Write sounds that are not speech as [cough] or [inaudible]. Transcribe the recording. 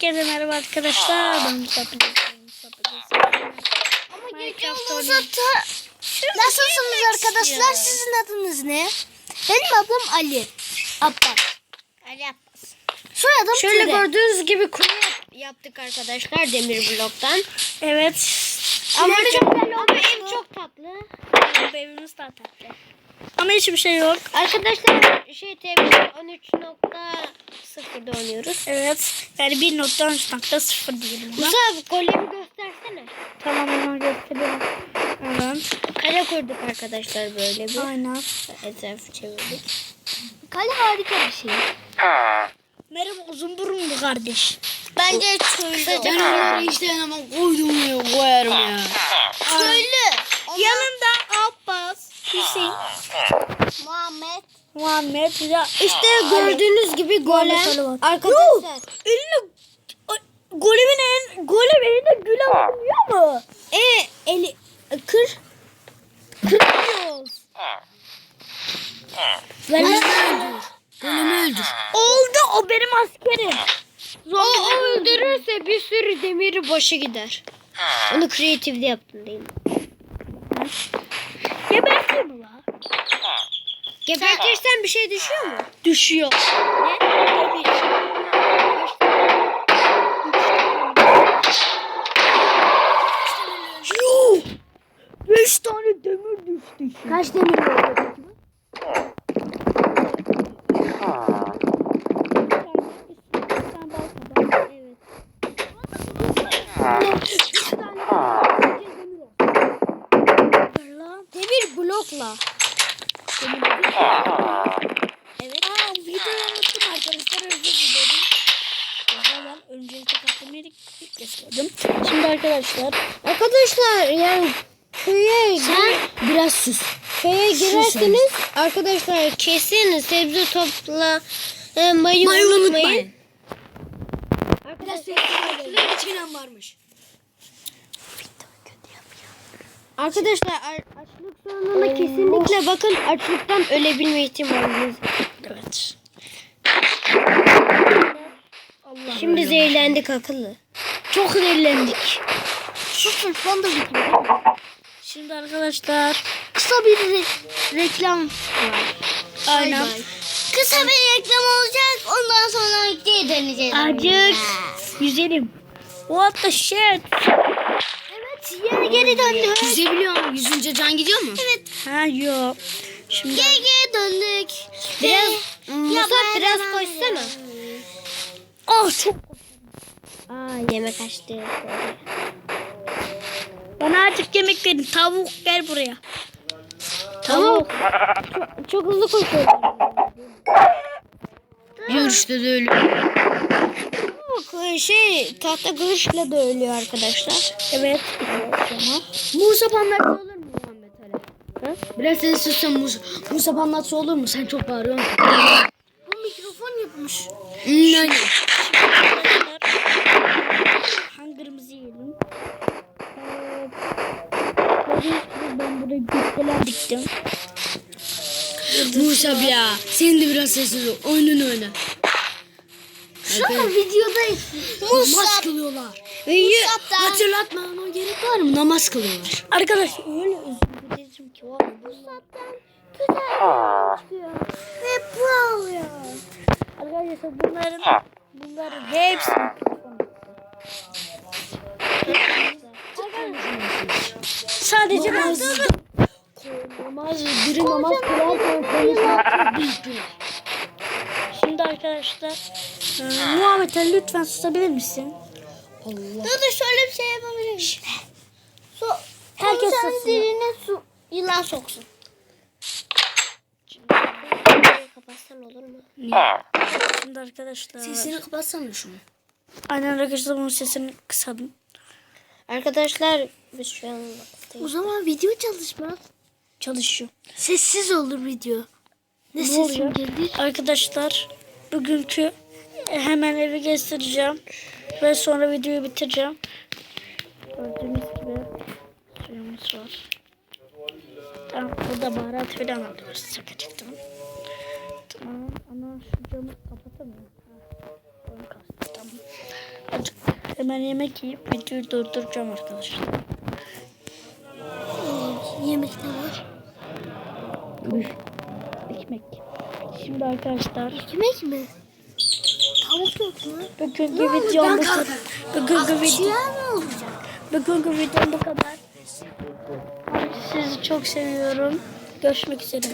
Herkese merhaba arkadaşlar. Ben Mustafa. Ama gece olursa. Nasılsınız arkadaşlar? Sizin adınız ne? Benim adım Ali. Abbas. Ali Abbas. Soyadım Şöyle Türe. gördüğünüz gibi yap- yaptık arkadaşlar demir bloktan. Evet. Ama çok ama ev çok tatlı. Bu evimiz daha tatlı. Ama hiçbir şey yok. Arkadaşlar şey TV 13.0'da oynuyoruz. Evet. Yani 1.13.0 diyelim buna. Musa abi golemi göstersene. Tamam hemen gösteriyorum. Evet. Kale kurduk arkadaşlar böyle bir. Aynen. Etrafı çevirdik. Kale harika bir şey. Merhaba uzun burunlu kardeş. Bence köylü. Ben oraya işte hemen koydum ya koyarım ya. Köylü. Yanında Abbas, Hüseyin, Muhammed. Ya İşte gördüğünüz gibi golem arkadaşlar. Elinde Ay, golemin en golem elinde gül alınıyor mu? E eli kır. Kırıyoruz. Golemi öldür. Golemi öldür. Oldu o benim askerim. O, o öldürürse bir sürü demiri boşa gider. Onu kreatifde yaptın değil mi? Gebertir mi la? Gebertirsen bir şey düşüyor mu? Düşüyor. Ne? Yuh! Beş tane demir düştü. Kaç demir oldu? Demir blokla. Evet. Aa, videoyu unuttum arkadaşlar özür dilerim. Zaman öncelikle katlamayı ilk koydum. Şimdi arkadaşlar Arkadaşlar yani köye Sen biraz sus. köye girerseniz arkadaşlar kesin sebze topla e, mayı unutmayın. Arkadaşlar çenem varmış. Arkadaşlar ar- açlık sorununa kesinlikle bakın açlıktan ölebilme ihtimaliniz. evet. Allah Şimdi zehirlendik akıllı. çok zehirlendik. Susun son da bitmedi. Şimdi arkadaşlar Kısa bir re- reklam var. aynen. Kısa bir reklam olacak. Ondan sonra geri döneceğiz. Acık yüzelim. What the shit? Yine geri döndük. Yüzebiliyor mu? Yüzünce can gidiyor mu? Evet Ha yok. Şimdi geri geri döndük. Biraz Ve- Musa biraz koşsana. ah çok Aa yemek açtı. bana artık yemek verin. Tavuk gel buraya. Tavuk. Çok, [laughs] çok hızlı koşuyor. Görüşte de ölüyor. Tavuk şey tahta kılıçla da ölüyor arkadaşlar. Evet. Musa panlatsa olur mu Muhammed Ali? Biraz sen sussan Musa. Musa panlatsa olur mu? Sen çok bağırıyorsun. Bu mikrofon yapmış. Aynen. Hangırımızı yiyelim. Ben burada gökdeler diktim. Musa ya. Sen de biraz sessiz ol. Oyununu oyna. Şu an videodayız. Namaz kılıyorlar. Musab. Hatırlatmama gerek var mı? Namaz kılıyorlar. Arkadaşlar öyle üzüldüm dedim ki var. Musab'dan güzel çıkıyor. Ve bu oluyor. Arkadaşlar bunların bunların hepsi Sadece ben Namaz, biri namaz kılarken konuşmak büyük günah. Şimdi arkadaşlar e, Muhammed Ali lütfen susabilir misin? Allah. Dur dur şöyle bir şey yapabilirim. Su, Herkes sussun. diline su yılan soksun. Kapatsan olur mu? Şimdi arkadaşlar Sesini kapatsana şunu. aynen arkadaşlar bunun sesini kısalım. Arkadaşlar biz şu an O zaman video çalışmaz. Çalışıyor. Sessiz olur video. Ne, Ne sesim oluyor? gelir? Arkadaşlar bugünkü e, hemen evi gezdireceğim ve sonra videoyu bitireceğim. Gördüğünüz gibi suyumuz var. Tamam burada baharat falan alıyoruz sıkıcıktan. Tamam ama şu camı kapatamıyorum. Onu kastım. Tamam. Hemen yemek yiyip videoyu durduracağım arkadaşlar. Şimdi arkadaşlar Ekmek mi? Tavuk yok mu? bugünkü videom bu kadar. Bugünkü video, Akciğer mi olacak? bugünkü videom bu kadar. Sizi çok seviyorum. Görüşmek üzere.